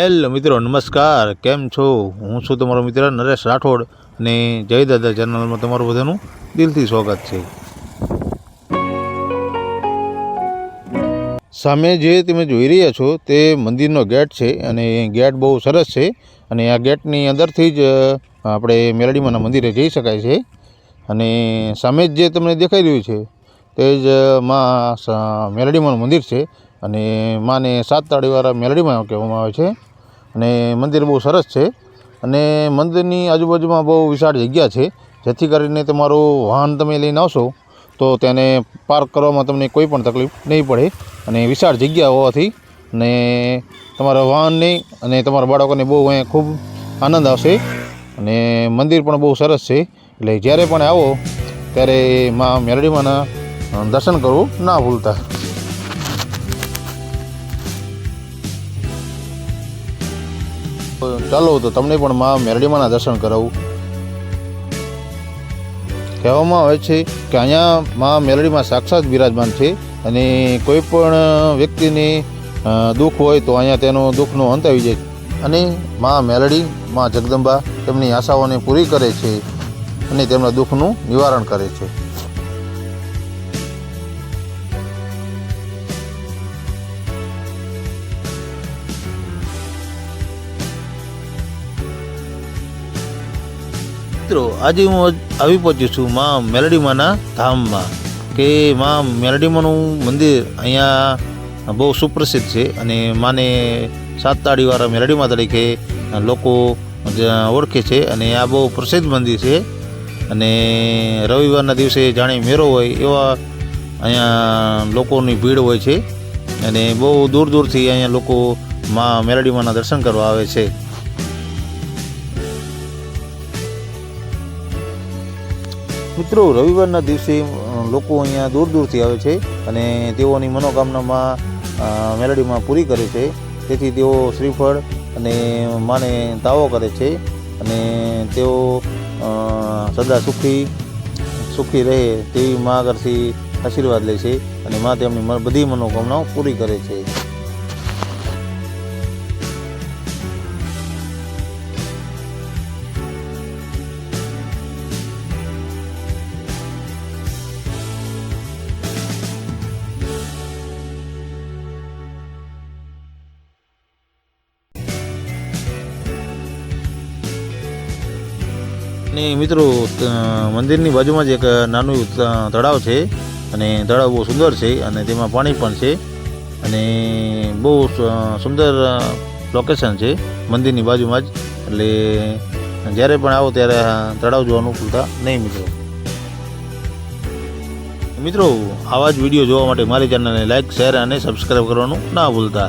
Hello મિત્રો, નમસ્કાર. કેમ છો? હું છું તમારો મિત્ર નરેશ રાઠોડ અને જય દાદા ચેનલમાં તમારું બધાનું દિલથી સ્વાગત છે. સામે જે તમે જોઈ રહ્યા છો તે મંદિરનો ગેટ છે અને ગેટ બહુ સરસ છે અને આ ગેટની અંદરથી જ આપણે મેલડીમાના મંદિરે જઈ શકાય છે. અને સામે જ જે તમને દેખાઈ રહ્યું છે તે જ માં મેલડીમાનું મંદિર છે અને માને સાત તાળીવાળા મેલડીમાં કહેવામાં આવે છે. અને મંદિર બહુ સરસ છે. અને મંદિરની આજુબાજુમાં બહુ વિશાળ જગ્યા છે. જેથી કરીને તમારું વાહન તમે લઈને આવશો, તો તેને પાર્ક કરવામાં તમને કોઈ પણ તકલીફ નહીં પડે. અને વિશાળ જગ્યા હોવાથી અને તમારા વાહનને અને તમારા બાળકોને બહુ અહીંયા ખૂબ આનંદ આવશે. અને મંદિર પણ બહુ સરસ છે. એટલે જ્યારે પણ આવો, ત્યારે મા મેલડીમાના દર્શન કરવું ના ભૂલતા. ચાલો તો તમને પણ માં મેરડીમાના દર્શન કરાવું. કહેવામાં આવે છે કે અહીંયા માં મેલડીમાં સાક્ષાત બિરાજમાન છે અને કોઈ પણ વ્યક્તિને દુઃખ હોય તો અહીંયા તેનો દુઃખનો અંત આવી જાય. અને માં મેલડી માં જગદંબા તેમની આશાઓને પૂરી કરે છે અને તેમના દુઃખનું નિવારણ કરે છે. મિત્રો, આજે હું આવી પહોંચ્યો છું મા મેલડીમાના ધામમાં, કે મા મેલડીમાનું મંદિર અહીંયા બહુ સુપ્રસિદ્ધ છે અને માને સાત તાળીવાળા મેલડીમા તરીકે લોકો ઓળખે છે અને આ બહુ પ્રસિદ્ધ મંદિર છે. અને રવિવારના દિવસે જાણે મેળો હોય એવા અહીંયા લોકોની ભીડ હોય છે અને બહુ દૂર દૂરથી અહીંયા લોકો મા મેલડીમાના દર્શન કરવા આવે છે. મિત્રો, રવિવારના દિવસે લોકો અહીંયા દૂર દૂરથી આવે છે અને તેઓની મનોકામનામાં મેલડીમાં પૂરી કરે છે. તેથી તેઓ શ્રીફળ અને માને દાવો કરે છે અને તેઓ સદા સુખી સુખી રહે તેવી મા આગળથી આશીર્વાદ લે છે અને મા તેમની બધી મનોકામનાઓ પૂરી કરે છે. અને મિત્રો મંદિરની બાજુમાં જ એક નાનું તળાવ છે. અને તળાવ બહુ સુંદર છે અને તેમાં પાણી પણ છે. અને બહુ સુંદર લોકેશન છે મંદિરની બાજુમાં જ. એટલે જ્યારે પણ આવો ત્યારે તળાવ જોવાનું ભૂલતા નહીં મિત્રો. મિત્રો, આવા જ વીડિયો જોવા માટે મારી ચેનલને લાઈક શેર અને સબસ્ક્રાઈબ કરવાનું ના ભૂલતા.